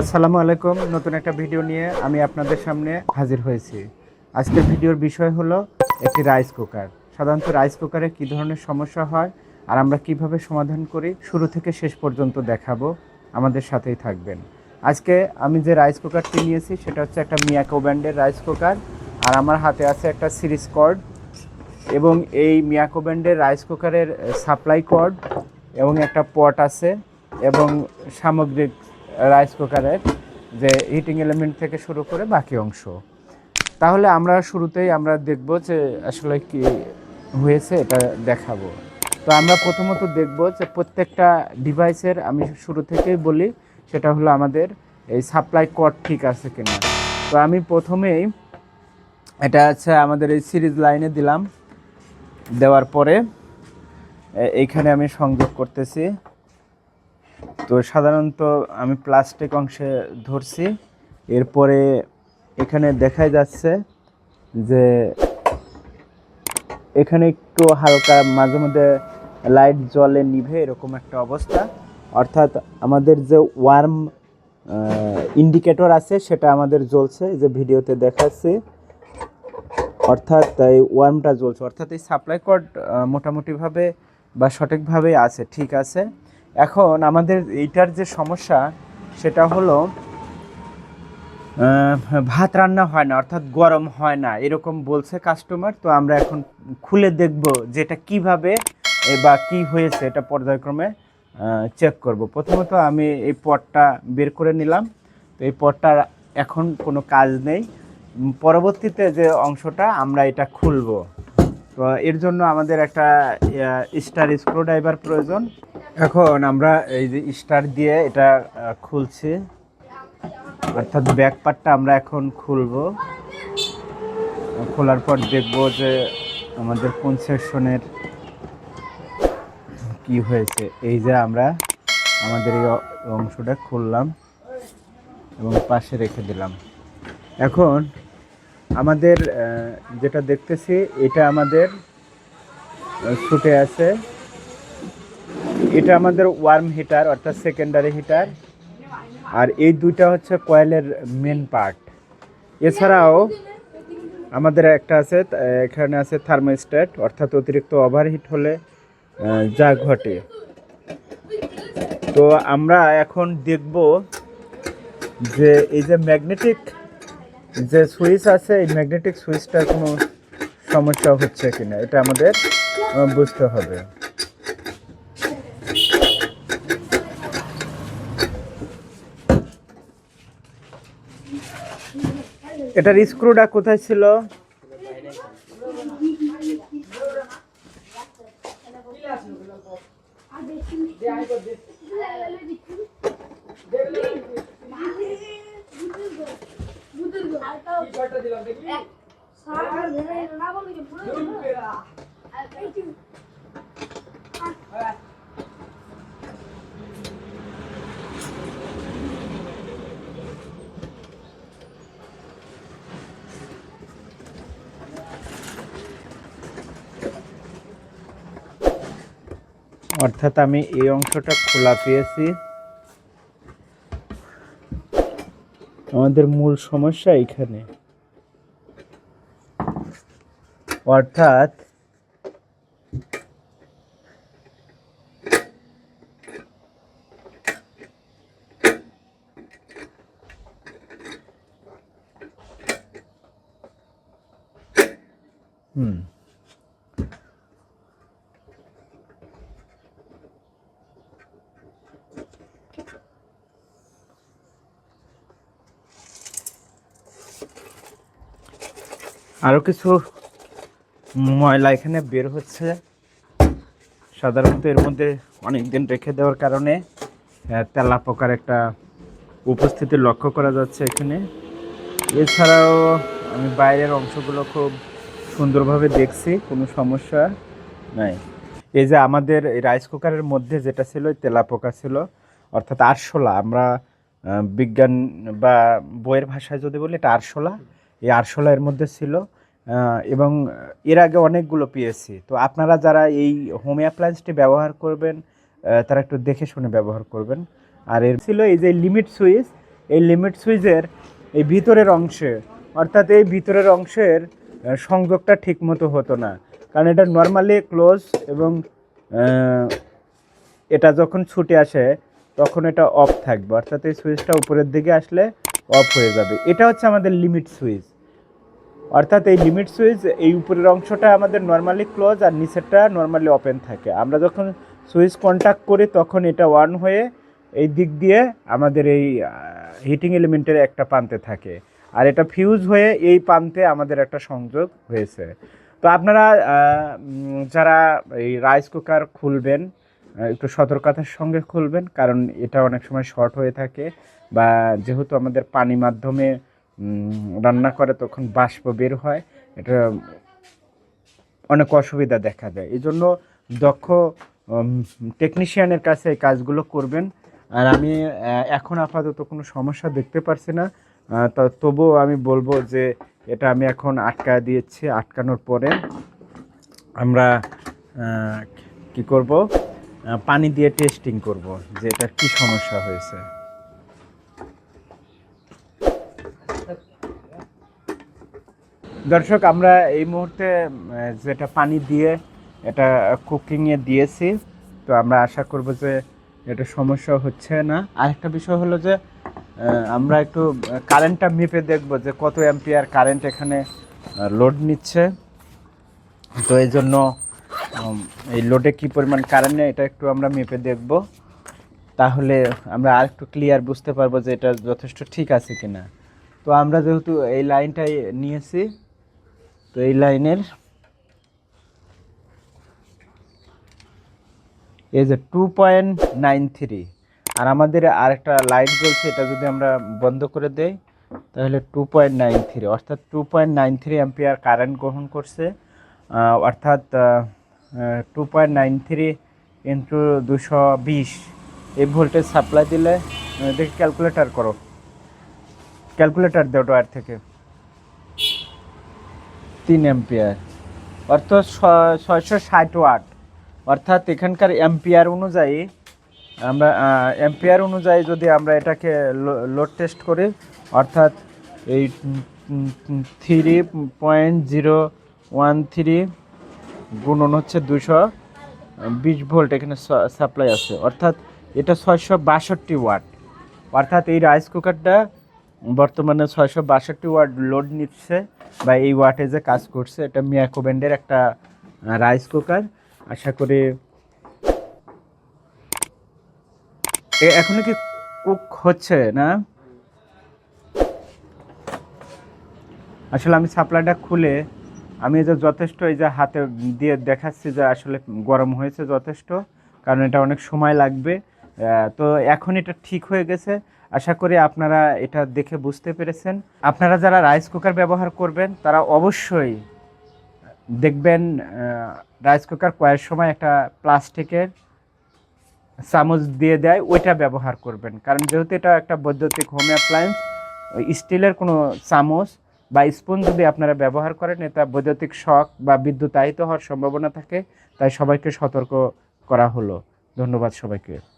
আসসালামু আলাইকুম। নতুন একটা ভিডিও নিয়ে আমি আপনাদের সামনে হাজির হয়েছি। আজকের ভিডিওর বিষয় হলো একটি রাইস কুকার। সাধারণত রাইস কুকারে কী ধরনের সমস্যা হয় আর আমরা কীভাবে সমাধান করি, শুরু থেকে শেষ পর্যন্ত দেখাবো। আমাদের সাথেই থাকবেন। আজকে আমি যে রাইস কুকারটি নিয়েছি, সেটা হচ্ছে একটা মিয়াকো ব্র্যান্ডের রাইস কুকার। আর আমার হাতে আছে একটা সিরিজ কর্ড এবং এই মিয়াকো ব্র্যান্ডের রাইস কুকারের সাপ্লাই কর্ড এবং একটা পট আছে এবং সামগ্রিক রাইস কুকারের যে হিটিং এলিমেন্ট থেকে শুরু করে বাকি অংশ। তাহলে আমরা শুরুতেই আমরা দেখব যে আসলে কি হয়েছে, এটা দেখাবো। তো আমরা প্রথমত দেখব যে প্রত্যেকটা ডিভাইসের আমি শুরু থেকেই বলি, সেটা হলো আমাদের এই সাপ্লাই কর্ড ঠিক আছে কিনা। তো আমি প্রথমেই এটা হচ্ছে আমাদের এই সিরিজ লাইনে দিলাম। দেওয়ার পরে এইখানে আমি সংযোগ করতেছি। তো সাধারণত আমি প্লাস্টিক অংশে ধরছি। এরপরে এখানে দেখাই যাচ্ছে যে এখানে একটু হালকা মাঝে মধ্যে লাইট জ্বলে নিভে এরকম একটা অবস্থা। অর্থাৎ আমাদের যে ওয়ার্ম ইন্ডিকেটর আছে সেটা আমাদের জ্বলছে যে ভিডিওতে দেখাচ্ছি। অর্থাৎ এই ওয়ার্মটা জ্বলছে। অর্থাৎ এই সাপ্লাই কর্ড মোটামুটিভাবে বা সঠিকভাবে আছে, ঠিক আছে। এখন আমাদের এইটার যে সমস্যা, সেটা হলো ভাত রান্না হয় না, অর্থাৎ গরম হয় না, এরকম বলছে কাস্টমার তো আমরা এখন খুলে দেখব যে এটা কীভাবে বা কি হয়েছে, এটা পর্যায়ক্রমে চেক করব। প্রথমত আমি এই পটটা বের করে নিলাম, তো এই পটটার এখন কোনো কাজ নেই। পরবর্তীতে যে অংশটা, আমরা এটা খুলব। তো এর জন্য আমাদের একটা স্টার স্ক্রুড্রাইভার প্রয়োজন। এখন আমরা এই যে স্টার দিয়ে এটা খুলছি। অর্থাৎ ব্যাক পার্টটা আমরা এখন খুলবো। খোলার পর দেখব যে আমাদের কোন সেকশনের কি হয়েছে। এই যে আমরা আমাদের এই অংশটা খুললাম এবং পাশে রেখে দিলাম। এখন আমাদের যেটা দেখতেছি, এটা আমাদের ছুটে আছে। এটা আমাদের ওয়ার্ম হিটার অর্থাৎ সেকেন্ডারি হিটার আর এই দুইটা হচ্ছে কয়েলের মেন পার্ট এছাড়াও আমাদের একটা আছে, এখানে আছে থার্মোস্ট্যাট অর্থাৎ অতিরিক্ত ওভারহিট হলে যা ঘটে। তো আমরা এখন দেখব যে এই যে ম্যাগনেটিক যে সুইচ আছে, এই ম্যাগনেটিক সুইচটার কোনো সমস্যা হচ্ছে কিনা, এটা আমাদের বুঝতে হবে। এটার স্ক্রুটা কোথায় ছিল? অর্থাৎ আমি এই অংশটা খোলা পেয়েছি। আমাদের মূল সমস্যা এখানে। অর্থাৎ হুম। আরও কিছু ময়লা এখানে বের হচ্ছে। সাধারণত এর মধ্যে অনেক দিন রেখে দেওয়ার কারণে তেলা পোকার একটা উপস্থিতি লক্ষ্য করা যাচ্ছে এখানে। এছাড়াও আমি বাইরের অংশগুলো খুব সুন্দরভাবে দেখছি, কোনো সমস্যা নাই। এই যে আমাদের রাইস কুকারের মধ্যে যেটা ছিল তেলা পোকা ছিল, অর্থাৎ আরশোলা, আমরা বিজ্ঞান বা বইয়ের ভাষায় যদি বলি, এটা আরশোলা। এই আরশোলা এর মধ্যে ছিল এবং এর আগে অনেকগুলো পেয়েছি তো আপনারা যারা এই হোম অ্যাপ্লায়েন্সটি ব্যবহার করবেন তারা একটু দেখে শুনে ব্যবহার করবেন। আর এর ছিল এই যে লিমিট সুইচ এই লিমিট সুইচের এই ভিতরের অংশে, অর্থাৎ এই ভিতরের অংশের সংযোগটা ঠিকমতো হতো না। কারণ এটা নর্মালি ক্লোজ এবং এটা যখন ছুটে আসে, তখন এটা অফ থাকবে। অর্থাৎ এই সুইচটা উপরের দিকে আসলে অফ হয়ে যাবে। এটা হচ্ছে আমাদের লিমিট সুইচ অর্থাৎ এই লিমিট সুইচ এই উপরের অংশটা আমাদের নর্মালি ক্লোজ আর নিচেরটা নর্মালি ওপেন থাকে। আমরা যখন সুইচ কন্ট্যাক্ট করি, তখন এটা অন হয়ে এই দিক দিয়ে আমাদের এই হিটিং এলিমেন্টের একটা প্রান্তে থাকে। আর এটা ফিউজ হয়ে এই প্রান্তে আমাদের একটা সংযোগ হয়েছে। তো আপনারা যারা এই রাইস কুকার খুলবেন একটু সতর্কতার সঙ্গে খুলবেন, কারণ এটা অনেক সময় শর্ট হয়ে থাকে বা যেহেতু আমাদের পানি মাধ্যমে রান্না করে তখন বাষ্প বের হয়, এটা অনেক অসুবিধা দেখা যায় এই জন্য দক্ষ টেকনিশিয়ানের কাছে এই কাজগুলো করবেন। আর আমি এখন আপাতত কোনো সমস্যা দেখতে পারছি না। তবুও আমি বলব যে এটা আমি এখন আটকা দিয়েছি, আটকানোর পরে আমরা কি করব? পানি দিয়ে টেস্টিং করব যে এটা কি সমস্যা হয়েছে। দর্শক, আমরা এই মুহূর্তে যেটা পানি দিয়ে, এটা কুকিংয়ে দিয়েছি। তো আমরা আশা করব যে এটা সমস্যা হচ্ছে না। আরেকটা বিষয় হলো যে আমরা একটু কারেন্টটা মেপে দেখব যে কত অ্যাম্পিয়ার কারেন্ট এখানে লোড নিচ্ছে। তো এই জন্য এই লোডে কি পরিমাণ কারেন্ট নেই, এটা একটু আমরা মেপে দেখব। তাহলে আমরা আর একটু ক্লিয়ার বুঝতে পারব যে এটা যথেষ্ট ঠিক আছে কিনা। তো আমরা যেহেতু এই লাইনটাই নিয়েছি, তো এই লাইনের এই যে টু পয়েন্ট নাইন থ্রি আর আমাদের আরেকটা লাইট জ্বলছে এটা যদি আমরা বন্ধ করে দেই, তাহলে টু পয়েন্ট নাইন থ্রি অর্থাৎ two point nine three ampere current গ্রহণ করছে। অর্থাৎ two point nine three into দুশো বিশ এই ভোল্টেজ সাপ্লাই দিলে দেখি ক্যালকুলেটার করো। ক্যালকুলেটার দেও ডয়ার থেকে। তিন অ্যাম্পিয়ার অর্থাৎ ছয়শো ষাট ওয়াট অর্থাৎ এখানকার অ্যাম্পিয়ার অনুযায়ী আমরা অ্যাম্পিয়ার অনুযায়ী যদি আমরা এটাকে লোড টেস্ট করি, অর্থাৎ এই three point zero one three গুণন হচ্ছে দুশো বিশ ভোল্ট, এখানে সাপ্লাই আছে। অর্থাৎ এটা ছয়শো বাষট্টি ওয়াট। অর্থাৎ এই রাইস কুকারটা বর্তমানে ছয়শো বাষট্টি ওয়াট লোড নিচ্ছে বা এই ওয়াটে যে কাজ করছে, এটা মিয়াকো ব্যান্ডের একটা রাইস কুকার আশা করি এখনও কি কুক হচ্ছে না? আসলে আমি সাপ্লাইটা খুলে আমি এই যে যথেষ্ট এই যে হাতে দিয়ে দেখাচ্ছি যে আসলে গরম হয়েছে যথেষ্ট, কারণ এটা অনেক সময় লাগবে। তো এখন এটা ঠিক হয়ে গেছে। আশা করি আপনারা এটা দেখে বুঝতে পেরেছেন। আপনারা যারা রাইস কুকার ব্যবহার করবেন, তারা অবশ্যই দেখবেন রাইস কুকার কয়েক সময় একটা প্লাস্টিকের চামচ দিয়ে দেয়, ওইটা ব্যবহার করবেন। কারণ যেহেতু এটা একটা বৈদ্যুতিক হোম অ্যাপ্লায়েন্স স্টিলের কোনো চামচ বা স্পুন যদি আপনারা ব্যবহার করেন, এটা বৈদ্যুতিক শখ বা বিদ্যুৎ বিদ্যুতায়িত হওয়ার সম্ভাবনা থাকে, তাই সবাইকে সতর্ক করা হলো। ধন্যবাদ সবাইকে।